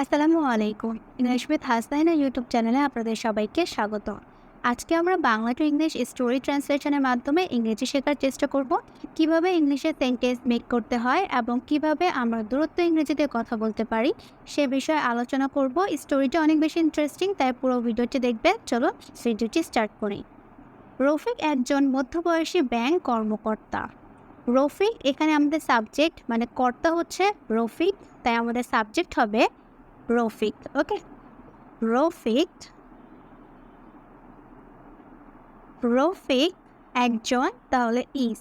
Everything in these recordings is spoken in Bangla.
আসসালামু আলাইকুম। ইংলিশ উইথ হাসনাইনা ইউটিউব চ্যানেলে আপনাদের সবাইকে স্বাগত। আজকে আমরা বাংলা টু ইংলিশ স্টোরি ট্রান্সলেশনের মাধ্যমে ইংরেজি শেখার চেষ্টা করব। কীভাবে ইংলিশে সেন্টেন্স মেক করতে হয় এবং কীভাবে আমরা দূরত্ব ইংরেজিতে কথা বলতে পারি, সে বিষয়ে আলোচনা করব। স্টোরিটা অনেক বেশি ইন্টারেস্টিং তাই পুরো ভিডিওটি দেখবেন। চলো ভিডিওটি স্টার্ট করি। রফিক একজন মধ্যবয়সী ব্যাংক কর্মকর্তা। রফিক এখানে আমাদের সাবজেক্ট মানে কর্তা হচ্ছে রফিক, তাই আমাদের সাবজেক্ট হবে রফিক ওকে রফিক রফিক একজন তাহলে ইজ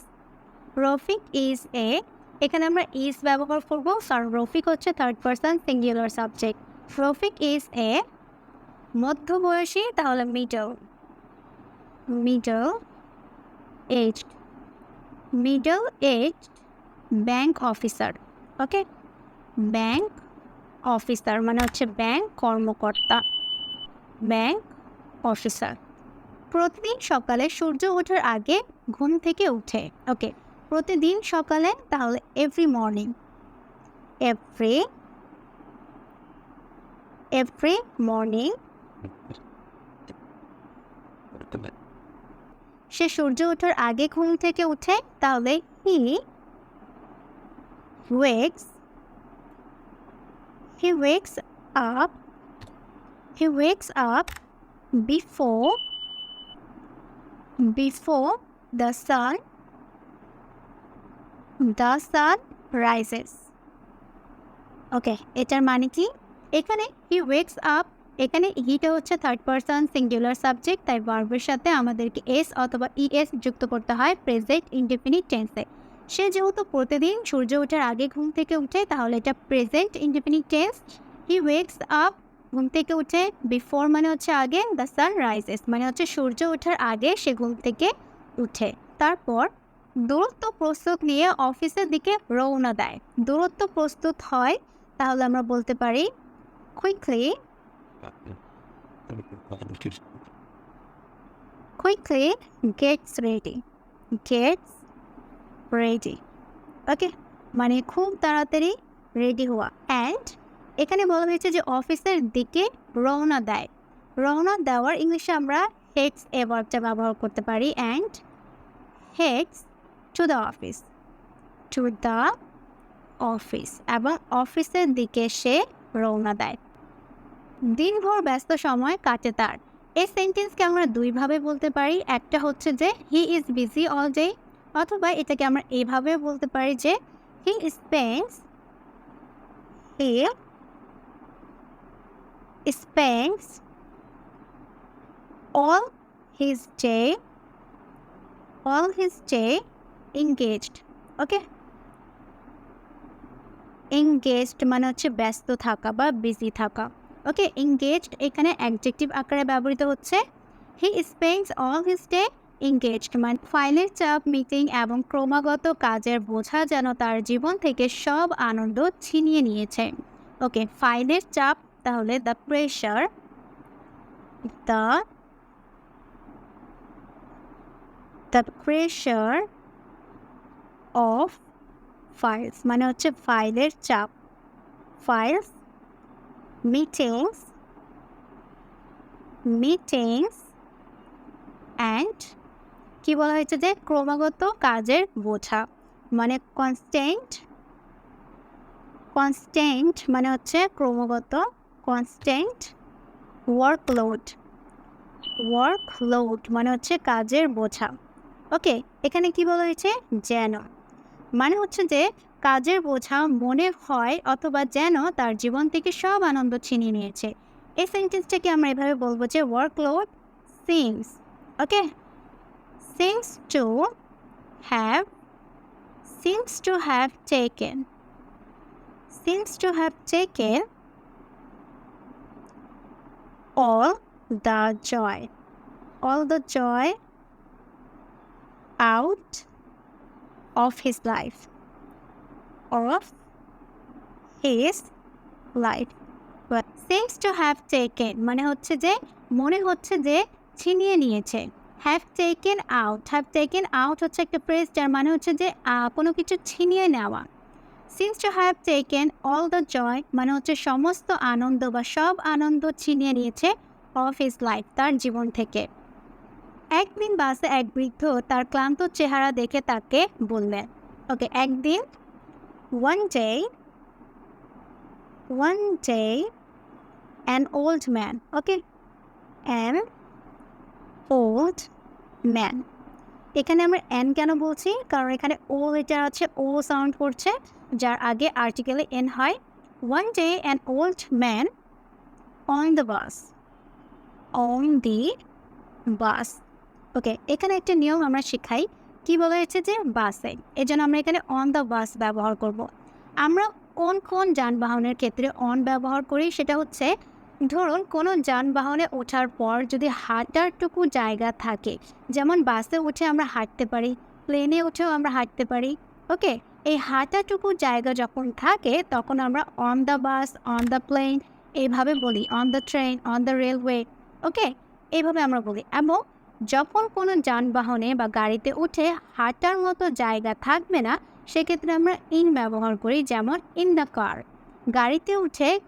রফিক ইজ এ এখানে আমরা ইজ ব্যবহার করব। কারণ রফিক হচ্ছে third person singular subject Rafiq is a মধ্যবয়সী, তাহলে middle middle aged middle aged bank officer okay bank officer মানে হচ্ছে ব্যাংক কর্মকর্তা। ব্যাংক অফিসার প্রতিদিন সকালে সূর্য ওঠার আগে ঘুম থেকে উঠে। ওকে প্রতিদিন সকালে তাহলে every morning every every morning সে সূর্য ওঠার আগে ঘুম থেকে উঠে, তাহলে হি ওয়েক্স he wakes up, he wakes up before before the sun the sun rises. ওকে এটার মানে কি? এখানে হি ওয়েক্স আপ এখানে হিটা হচ্ছে থার্ড পারসন সিঙ্গুলার সাবজেক্ট তাই ভার্বের সাথে আমাদেরকে এস অথবা ইএস যুক্ত করতে হয় প্রেজেন্ট ইনডিফিনিট টেন্সে সে যেহেতু প্রতিদিন সূর্য ওঠার আগে ঘুম থেকে উঠে, তাহলে এটা present indefinite tense he wakes up ঘুম থেকে উঠে বিফোর মানে হচ্ছে আগে দ্য সান রাইজেস মানে হচ্ছে সূর্য ওঠার আগে সে ঘুম থেকে উঠে। তারপর দূরত্ব প্রস্তুত নিয়ে অফিসের দিকে রওনা দেয়। দূরত্ব প্রস্তুত হয়, তাহলে আমরা বলতে পারি quickly quickly gets ready gets ready okay মানে খুব তাড়াতাড়ি রেডি হওয়া। অ্যান্ড এখানে বলা হয়েছে যে অফিসের দিকে রওনা দেয়। রওনা দেওয়ার ইংলিশে আমরা হেডস এ ভার্বটা ব্যবহার করতে পারি। And heads to the office to the office এবং অফিসের দিকে সে রওনা দেয়। দিনভর ব্যস্ত সময় কাটে তার। এই সেন্টেন্সকে আমরা দুইভাবে বলতে পারি। একটা হচ্ছে যে he is busy all day অথবা এটাকে আমরা এইভাবে বলতে পারি যে he spends he spends all his day, all his day engaged okay engaged মানে হচ্ছে ব্যস্ত থাকা বা বিজি থাকা ওকে engaged এখানে অ্যাডজেক্টিভ আকারে ব্যবহৃত হচ্ছে he spends all his day মানে ফাইলের চাপ মিটিং এবং ক্রমাগত কাজের বোঝা যেন তার জীবন থেকে সব আনন্দ ছিনিয়ে নিয়েছে। ওকে ফাইলের চাপ তাহলে the pressure the the pressure of files মানে হচ্ছে ফাইলের চাপ ফাইলস মিটিংস মিটিংস অ্যান্ড কি বলা হয়েছে যে ক্রমাগত কাজের বোঝা? মানে কনস্ট্যান্ট কনস্ট্যান্ট মানে হচ্ছে ক্রমাগত কনস্ট্যান্ট ওয়ার্কলোড ওয়ার্কলোড মানে হচ্ছে কাজের বোঝা। ওকে এখানে কি বলা হয়েছে? যেন। মানে হচ্ছে যে কাজের বোঝা মনে হয় অথবা যেন তার জীবন থেকে সব আনন্দ ছিনিয়ে নিয়েছে। এই সেন্টেন্সটাকে আমরা এভাবে বলব যে workload seems okay seems to have seems to have taken seems to have taken all the joy all the joy out of his life of his life but seems to have taken মানে হচ্ছে যে মনে হচ্ছে যে ছিনিয়ে নিয়েছে have taken out have taken out হচ্ছে একটা প্রেস যার মানে হচ্ছে যে কোনো কিছু ছিনিয়ে নেওয়া। Seems to have taken all the joy মানে হচ্ছে সমস্ত আনন্দ বা সব আনন্দ ছিনিয়ে নিয়েছে অফ হিজ লাইফ তার জীবন থেকে। একদিন বাসে এক বৃদ্ধ তার ক্লান্ত চেহারা দেখে তাকে বললেন ওকে একদিন one day one day an old man okay an old man এখানে আমরা অ্যান কেন বলছি? কারণ এখানে ও এটা আছে ও সাউন্ড করছে, যার আগে আর্টিকেলে এন হয়। One day an old man on the bus on the bus okay এখানে একটা নিয়ম আমরা শেখাই। কি বলা হয়েছে যে বাসে? এই জন্য আমরা এখানে অন দ্য বাস ব্যবহার করব। আমরা কোন কোন যানবাহনের ক্ষেত্রে অন ব্যবহার করি, সেটা হচ্ছে ধরুন, কোনো যানবাহনে ওঠার পর যদি হাঁটারটুকু জায়গা থাকে, যেমন বাসে উঠে আমরা হাঁটতে পারি, প্লেনে উঠেও আমরা হাঁটতে পারি, ওকে? এই হাঁটাটুকু জায়গা যখন থাকে, তখন আমরা on the bus on the plane এইভাবে বলি on the train on the railway okay? এইভাবে আমরা বলি। এবং যখন কোনো যানবাহনে বা গাড়িতে উঠে হাঁটার মতো জায়গা থাকবে না, সেক্ষেত্রে আমরা ইন ব্যবহার করি, যেমন ইন দ্য কার গাড়িতে উঠে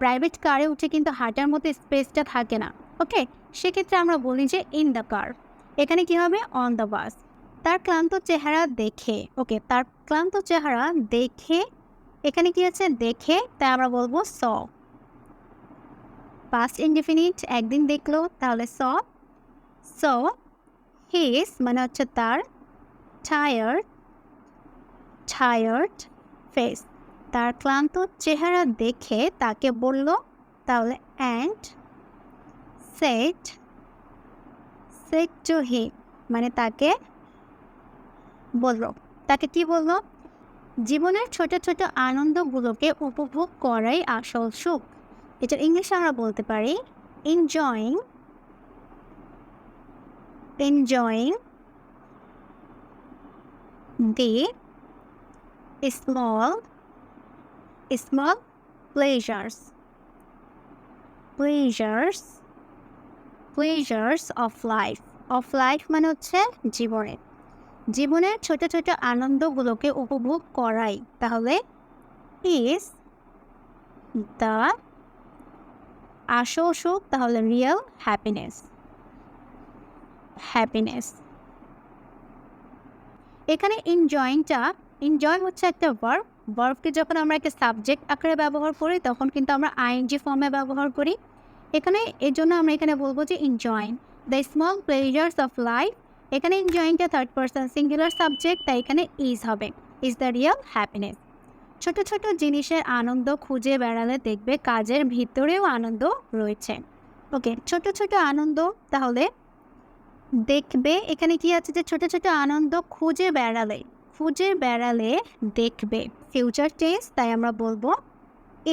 প্রাইভেট কারে উঠে কিন্তু হাঁটার মতো স্পেসটা থাকে না ওকে সেক্ষেত্রে আমরা বলি যে ইন দ্য কার এখানে কি হবে? অন দ্য বাস তার ক্লান্ত চেহারা দেখে ওকে তার ক্লান্ত চেহারা দেখে, এখানে কি আছে? দেখে, তাই আমরা বলব স পাস্ট ইনডিফিনিট একদিন দেখল, তাহলে স স হিস মানে হচ্ছে তার টায়ার্ড টায়ার্ড ফেস তার ক্লান্ত চেহারা দেখে তাকে বলল, তাহলে and said said to he মানে তাকে বলল। তাকে কি বলল? জীবনের ছোট ছোট আনন্দগুলোকে উপভোগ করাই আসল সুখ। এটা ইংলিশে আমরা বলতে পারি enjoying enjoying the small small pleasures. Pleasures. Pleasures of life. Of life মানে হচ্ছে জীবনের। জীবনের ছোট ছোট আনন্দগুলোকে উপভোগ করাই। তাহলে ইজ দ্য আসল সুখ, তাহলে রিয়েল হ্যাপিনেস হ্যাপিনেস এখানে এনজয়িংটা এনজয় হচ্ছে একটা ভার্ব ভার্বকে যখন আমরা একটা সাবজেক্ট আকারে ব্যবহার করি, তখন কিন্তু আমরা আইএনজি ফর্মে ব্যবহার করি। এখানে এর জন্য আমরা এখানে বলব যে enjoying the small pleasures of life এখানে এনজয়িংটা থার্ড পার্সন সিঙ্গুলার সাবজেক্ট তাই এখানে ইজ হবে। ইজ দ্য রিয়েল হ্যাপিনেস ছোট ছোট জিনিসের আনন্দ খুঁজে বেড়ালে দেখবে কাজের ভিতরেও আনন্দ রয়েছে। ওকে, ছোট ছোট আনন্দ, তাহলে দেখবে এখানে কি আছে যে ছোট ছোট আনন্দ খুঁজে বেড়ালে খুঁজে বেড়ালে দেখবে। ফিউচার টেন্স তাই আমরা বলবো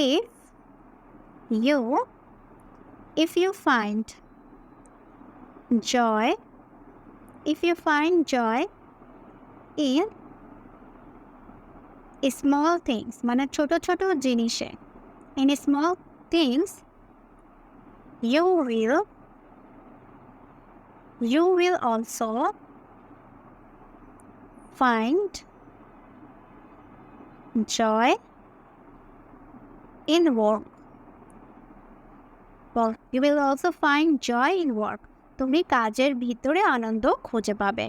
if you if you find joy if you find joy in small things মানে ছোট ছোট জিনিসে in small things you will you will also find joy in work. Well, you will also find joy in work. তুমি কাজের ভিতরে আনন্দ খুঁজে পাবে